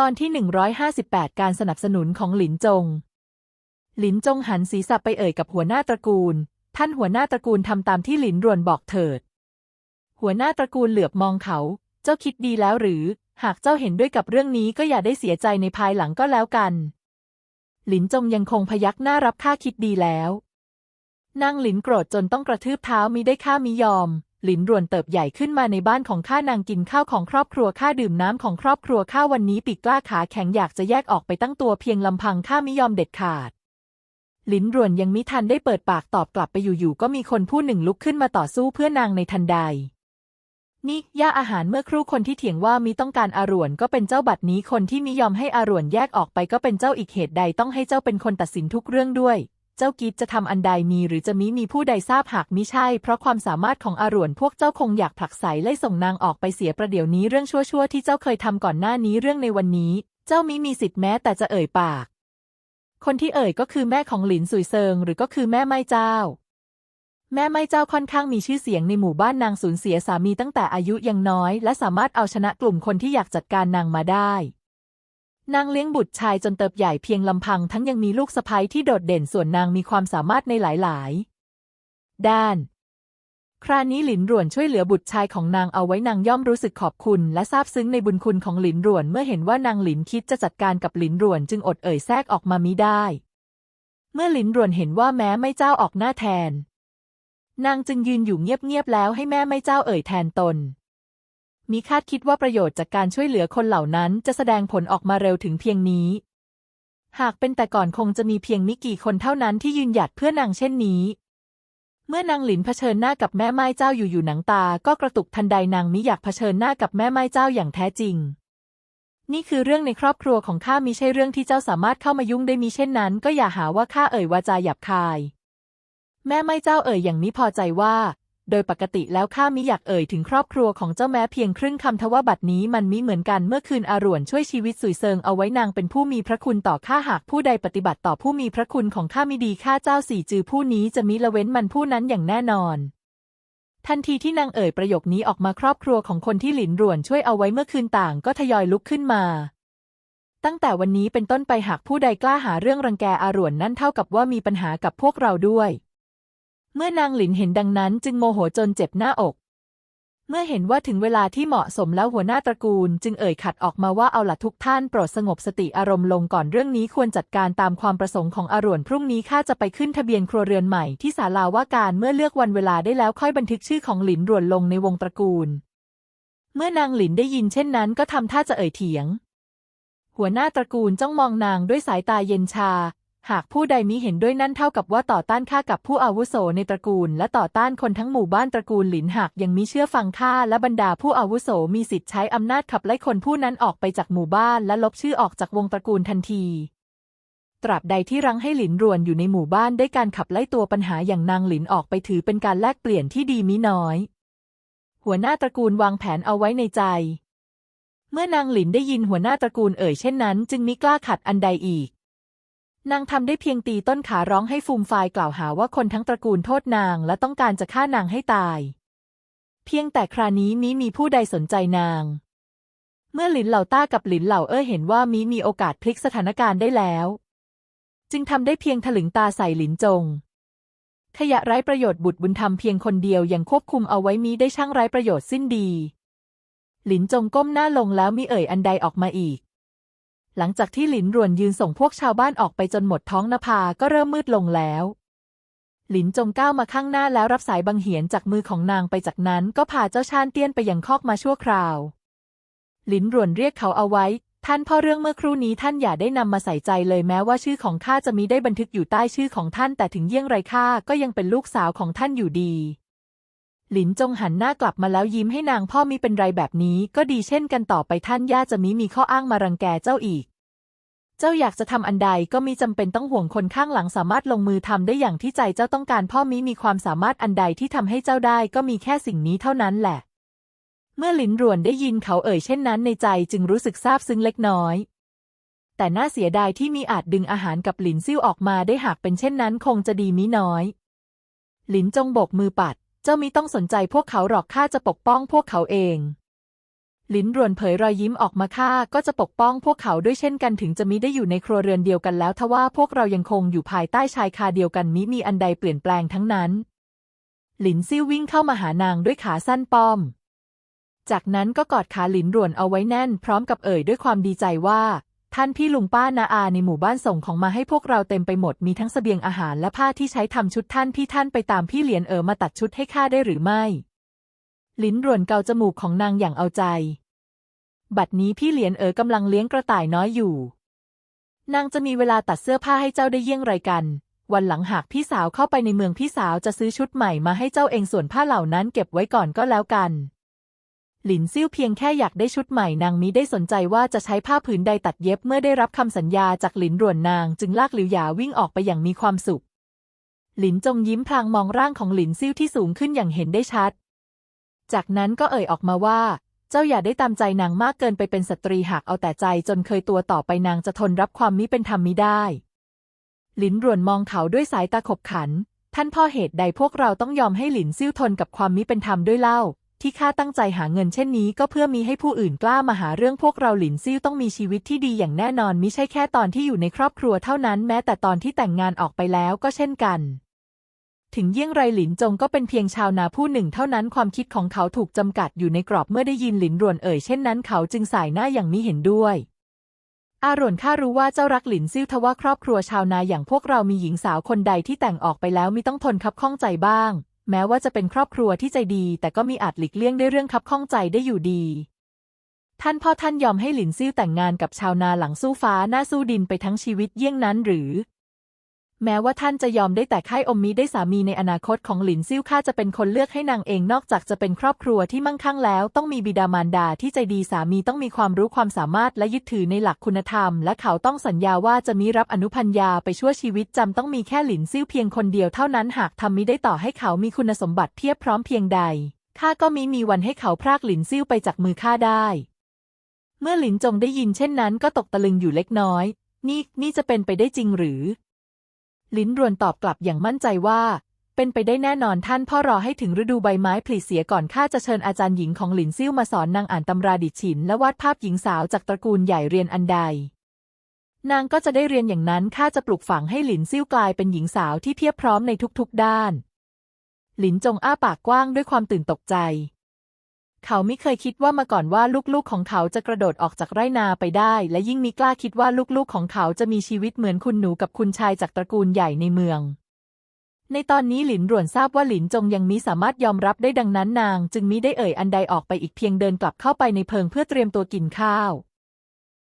ตอนที่ 158 การสนับสนุนของหลินจง หลินจงหันศีรษะไปเอ่ยกับหัวหน้าตระกูล ท่านหัวหน้าตระกูลทำตามที่หลินรวนบอกเถิด หัวหน้าตระกูลเหลือบมองเขา เจ้าคิดดีแล้วหรือ หากเจ้าเห็นด้วยกับเรื่องนี้ก็อย่าได้เสียใจในภายหลังก็แล้วกัน หลินจงยังคงพยักหน้ารับค่าคิดดีแล้ว นางหลินโกรธจนต้องกระทืบเท้ามิได้ข้ามิยอม หลินรวนเติบใหญ่ขึ้นมาในบ้านของข้านางกินข้าวของครอบครัวข้าดื่มน้ำของครอบครัวข้าวันนี้ปีกกล้าขาแข็งอยากจะแยกออกไปตั้งตัวเพียงลำพังข้าไมิยอมเด็ดขาดหลินรวนยังมิทันได้เปิดปากตอบกลับไปอยู่ๆก็มีคนผู้หนึ่งลุกขึ้นมาต่อสู้เพื่อนางในทันใด นี่ย่าอาหารเมื่อครู่คนที่เถียงว่ามิต้องการอารวนก็เป็นเจ้าบัดนี้คนที่มิยอมให้อารวนแยกออกไปก็เป็นเจ้าอีกเหตุใดต้องให้เจ้าเป็นคนตัดสินทุกเรื่องด้วย จ้ากิจจะทำอันใดมีหรือจะมิมีผู้ใดทราบหากมิใช่ เพราะความสามารถของอารวนพวกเจ้าคงอยากผลักไสไล่ส่งนางออกไปเสียประเดี๋ยวนี้เรื่องชั่วๆที่เจ้าเคยทำก่อนหน้านี้เรื่องในวันนี้ เจ้ามิมีสิทธิ์แม้แต่จะเอ่ยปาก คนที่เอ่ยก็คือแม่ของหลินสุยเซิงหรือก็คือแม่ไม่เจ้า แม่ไม่เจ้าค่อนข้างมีชื่อเสียงในหมู่บ้านนางสูญเสียสามีตั้งแต่อายุยังน้อย และสามารถเอาชนะกลุ่มคนที่อยากจัดการนางมาได้ นางเลี้ยงบุตรชายจนเติบใหญ่เพียงลำพังทั้งยังมีลูกสะใภ้ที่โดดเด่นส่วนนางมีความสามารถในหลายๆ ด้าน คราวนี้หลินหรวนช่วยเหลือบุตรชายของนางเอาไว้นางย่อมรู้สึกขอบคุณ และซาบซึ้งในบุญคุณของหลินหรวนเมื่อเห็นว่านางหลินคิดจะจัดการกับหลินหรวนจึงอดเอ่ยแทรกออกมามิได้ เมื่อหลินหรวนเห็นว่าแม้ไม่เจ้าออกหน้าแทน นางจึงยืนอยู่เงียบๆแล้วให้แม่ไม่เจ้าเอ่ยแทนตน มีคาดคิดว่าประโยชน์จากการช่วยเหลือคนเหล่านั้นจะแสดงผลออกมาเร็วถึงเพียงนี้ หากเป็นแต่ก่อนคงจะมีเพียงไม่กี่คนเท่านั้นที่ยืนหยัดเพื่อนางเช่นนี้ เมื่อนางหลินเผชิญหน้ากับแม่ไม้เจ้าอยู่อยู่หนังตา ก็กระตุกทันใดนางมิอยากเผชิญหน้ากับแม่ไม้เจ้าอย่างแท้จริง นี่คือเรื่องในครอบครัวของข้ามิใช่เรื่องที่เจ้าสามารถเข้ามายุ่งได้มิเช่นนั้น ก็อย่าหาว่าข้าเอ่ยวาจาหยาบคาย แม่ไม่เจ้าเอ่ยอย่างนี้พอใจว่า โดยปกติแล้วข้ามิอยากเอ่ยถึงครอบครัวของเจ้าแม้เพียงครึ่งคำทว่าบัดนี้มันมิเหมือนกันเมื่อคืนอารวนช่วยชีวิตสุยเซิงเอาไว้นางเป็นผู้มีพระคุณต่อข้าหากผู้ใดปฏิบัติต่อผู้มีพระคุณของข้ามิดีข้าเจ้าสี่จือผู้นี้จะมิละเว้นมันผู้นั้นอย่างแน่นอน ทันทีที่นางเอ่ยประโยคนี้ออกมาครอบครัวของคนที่หลินรวนช่วยเอาไว้เมื่อคืนต่างก็ทยอยลุกขึ้นมาตั้งแต่วันนี้เป็นต้นไปหากผู้ใดกล้าหาเรื่องรังแกอารวนนั่นเท่ากับว่ามีปัญหากับพวกเราด้วย เมื่อนางหลินเห็นดังนั้นจึงโมโหจนเจ็บหน้าอก เมื่อเห็นว่าถึงเวลาที่เหมาะสมแล้วหัวหน้าตระกูล จึงเอ่ยขัดออกมาว่าเอาละทุกท่านโปรดสงบสติอารมณ์ลงก่อนเรื่องนี้ควรจัดการตามความประสงค์ของอารวนพรุ่งนี้ข้าจะไปขึ้นทะเบียนครัวเรือนใหม่ที่ศาลาว่าการเมื่อเลือกวันเวลาได้แล้วค่อยบันทึกชื่อของหลินรวนลงในวงตระกูล เมื่อนางหลินได้ยินเช่นนั้นก็ทำท่าจะเอ่ยเถียง หัวหน้าตระกูลจ้องมองนางด้วยสายตาเย็นชา หากผู้ใดมิเห็นด้วยนั่นเท่ากับว่าต่อต้านข้ากับผู้อาวุโสในตระกูล และต่อต้านคนทั้งหมู่บ้านตระกูลหลินหากยังมิเชื่อฟังข้าและบรรดาผู้อาวุโสมีสิทธิ์ใช้อำนาจขับไล่คนผู้นั้นออกไปจากหมู่บ้านและลบชื่อออกจากวงตระกูลทันที ตราบใดที่รั้งให้หลินรวนอยู่ในหมู่บ้านได้การขับไล่ตัวปัญหาอย่างนางหลินออกไปถือเป็นการแลกเปลี่ยนที่ดีมิน้อย หัวหน้าตระกูลวางแผนเอาไว้ในใจ เมื่อนางหลินได้ยินหัวหน้าตระกูลเอ่ยเช่นนั้น จึงมิกล้าขัดอันใดอีก นางทำได้เพียงตีต้นขาร้องให้ฟูมฟายกล่าวหาว่าคนทั้งตระกูลโทษนางและต้องการจะฆ่านางให้ตาย เพียงแต่ครานี้มิมีผู้ใดสนใจนาง เมื่อหลินเหล่าต้ากับหลินเหล่าเอ้อเห็นว่ามิมีโอกาสพลิกสถานการณ์ได้แล้ว จึงทำได้เพียงถลึงตาใส่หลินจง ขยะไร้ประโยชน์บุตรบุญธรรมเพียงคนเดียวยังควบคุมเอาไว้มิได้ช่างไร้ประโยชน์สิ้นดี หลินจงก้มหน้าลงแล้วมิเอ่ยอันใดออกมาอีก หลังจากที่หลินรวนยืนส่งพวกชาวบ้านออกไปจนหมดท้องนภาก็เริ่มมืดลงแล้ว หลินจงก้าวมาข้างหน้าแล้วรับสายบังเหียนจากมือของนางไปจากนั้นก็พาเจ้าชานเตี้ยนไปยังคอกมาชั่วคราว หลินรวนเรียกเขาเอาไว้ ท่านพ่อเรื่องเมื่อครู่นี้ท่านอย่าได้นำมาใส่ใจเลยแม้ว่าชื่อของข้าจะมีได้บันทึกอยู่ใต้ชื่อของท่านแต่ถึงเยี่ยงไรข้าก็ยังเป็นลูกสาวของท่านอยู่ดี หลินจงหันหน้ากลับมาแล้วยิ้มให้นางพ่อมีเป็นไรแบบนี้ ก็ดีเช่นกันต่อไปท่านย่าจะมิมีข้ออ้างมารังแกเจ้าอีก เจ้าอยากจะทำอันใดก็มีจำเป็นต้องห่วงคนข้างหลังสามารถลงมือทำได้อย่างที่ใจเจ้าต้องการพ่อมิมีความสามารถอันใดที่ทำให้เจ้าได้ก็มีแค่สิ่งนี้เท่านั้นแหละ เมื่อหลินรวนได้ยินเขาเอ่ยเช่นนั้นในใจจึงรู้สึกซาบซึ้งเล็กน้อยแต่น่าเสียดายที่มีอาจดึงอาหารกับหลินซิ่วออกมาได้หากเป็นเช่นนั้นคงจะดีมิน้อย หลินจงโบกมือปัด เจ้ามิต้องสนใจพวกเขาหรอกข้าจะปกป้องพวกเขาเองลิ้นรวนเผยรอยยิ้มออกมาข้าก็จะปกป้องพวกเขาด้วยเช่นกันถึงจะมิได้อยู่ในครัวเรือนเดียวกันแล้วทว่าพวกเรายังคงอยู่ภายใต้ชายคาเดียวกันมิมีอันใดเปลี่ยนแปลงทั้งนั้น หลินซิ่ววิ่งเข้ามาหานางด้วยขาสั้นป้อม จากนั้นก็กอดขาหลินรวนเอาไว้แน่น พร้อมกับเอ่ยด้วยความดีใจว่า ท่านพี่ลุงป้านาอาในหมู่บ้านส่งของมาให้พวกเราเต็มไปหมดมีทั้งเสบียงอาหารและผ้าที่ใช้ทำชุดท่านพี่ท่านไปตามพี่เหลียนเอ๋อมาตัดชุดให้ข้าได้หรือไม่ ลิ้นรวนเกาจมูกของนางอย่างเอาใจ บัดนี้พี่เหลียนเอ๋อกำลังเลี้ยงกระต่ายน้อยอยู่ นางจะมีเวลาตัดเสื้อผ้าให้เจ้าได้เยี่ยงไรกัน วันหลังหากพี่สาวเข้าไปในเมืองพี่สาวจะซื้อชุดใหม่มาให้เจ้าเองส่วนผ้าเหล่านั้นเก็บไว้ก่อนก็แล้วกัน หลินซิ่วเพียงแค่อยากได้ชุดใหม่นางมิได้สนใจว่าจะใช้ผ้าผืนใดตัดเย็บเมื่อได้รับคำสัญญาจากหลินรวนนางจึงลากหลิวหยาวิ่งออกไปอย่างมีความสุข หลินจงยิ้มพลางมองร่างของหลินซิ่วที่สูงขึ้นอย่างเห็นได้ชัด จากนั้นก็เอ่ยออกมาว่า เจ้าอย่าได้ตามใจนางมากเกินไปเป็นสตรีหากเอาแต่ใจจนเคยตัวต่อไปนางจะทนรับความมิเป็นธรรมมิได้ หลินรวนมองเขาด้วยสายตาขบขัน ท่านพ่อเหตุใดพวกเราต้องยอมให้หลินซิ่วทนกับความมิเป็นธรรมด้วยเล่า ที่ข้าตั้งใจหาเงินเช่นนี้ก็เพื่อมีให้ผู้อื่นกล้ามาหาเรื่องพวกเราหลินซิ่วต้องมีชีวิตที่ดีอย่างแน่นอนมิใช่แค่ตอนที่อยู่ในครอบครัวเท่านั้นแม้แต่ตอนที่แต่งงานออกไปแล้วก็เช่นกัน ถึงเยี่ยงไรหลินจงก็เป็นเพียงชาวนาผู้หนึ่งเท่านั้นความคิดของเขาถูกจำกัดอยู่ในกรอบเมื่อได้ยินหลินรวนเอ่ยเช่นนั้นเขาจึงสายหน้าอย่างมิเห็นด้วยอารวนข้ารู้ว่าเจ้ารักหลินซิ่วทว่าครอบครัวชาวนาอย่างพวกเรามีหญิงสาวคนใดที่แต่งออกไปแล้วมิต้องทนคับข้องใจบ้าง แม้ว่าจะเป็นครอบครัวที่ใจดี แต่ก็มีอาจหลีกเลี่ยงได้เรื่องคับข้องใจได้อยู่ดี ท่านพ่อท่านยอมให้หลินซิ่วแต่งงานกับชาวนาหลังสู้ฟ้าหน้าสู้ดินไปทั้งชีวิตเยี่ยงนั้นหรือ แม้ว่าท่านจะยอมได้แต่ค่ายอมมิได้สามีในอนาคตของหลินซิ่วข้าจะเป็นคนเลือกให้นางเองนอกจากจะเป็นครอบครัวที่มั่งคั่งแล้ว ต้องมีบิดามารดาที่ใจดีสามีต้องมีความรู้ความสามารถและยึดถือในหลักคุณธรรม และเขาต้องสัญญาว่าจะมิรับอนุพัญญาไปชั่วชีวิตจำต้องมีแค่หลินซิ่วเพียงคนเดียวเท่านั้นหากทำมิได้ต่อให้เขามีคุณสมบัติเพียบพร้อมเพียงใดข้าก็มิมีวันให้เขาพรากหลินซิ่วไปจากมือข้าได้ เมื่อหลินจงได้ยินเช่นนั้นก็ตกตะลึงอยู่เล็กน้อย นี่นี่จะเป็นไปได้จริงหรือ ลิ้นรวนตอบกลับอย่างมั่นใจว่า เป็นไปได้แน่นอนท่านพ่อรอให้ถึงฤดูใบไม้ผลิเสียก่อนข้าจะเชิญอาจารย์หญิงของหลินซิ่วมาสอนนางอ่านตำราดิฉิน และวาดภาพหญิงสาวจากตระกูลใหญ่เรียนอันใด นางก็จะได้เรียนอย่างนั้นข้าจะปลูกฝังให้หลินซิ่วกลายเป็นหญิงสาวที่เพียบพร้อมในทุกๆด้าน หลินจงอ้าปากกว้างด้วยความตื่นตกใจ เขาไม่เคยคิดว่ามาก่อนว่าลูกๆของเขาจะกระโดดออกจากไร่นาไปได้ และยิ่งมิกล้าคิดว่าลูกๆของเขาจะมีชีวิตเหมือนคุณหนูกับคุณชายจากตระกูลใหญ่ในเมือง ในตอนนี้หลินร่วนทราบว่าหลินจงยังมิสามารถยอมรับได้ดังนั้นนาง จึงมิได้เอ่ยอันใดออกไปอีกเพียงเดินกลับเข้าไปในเพิงเพื่อเตรียมตัวกินข้าว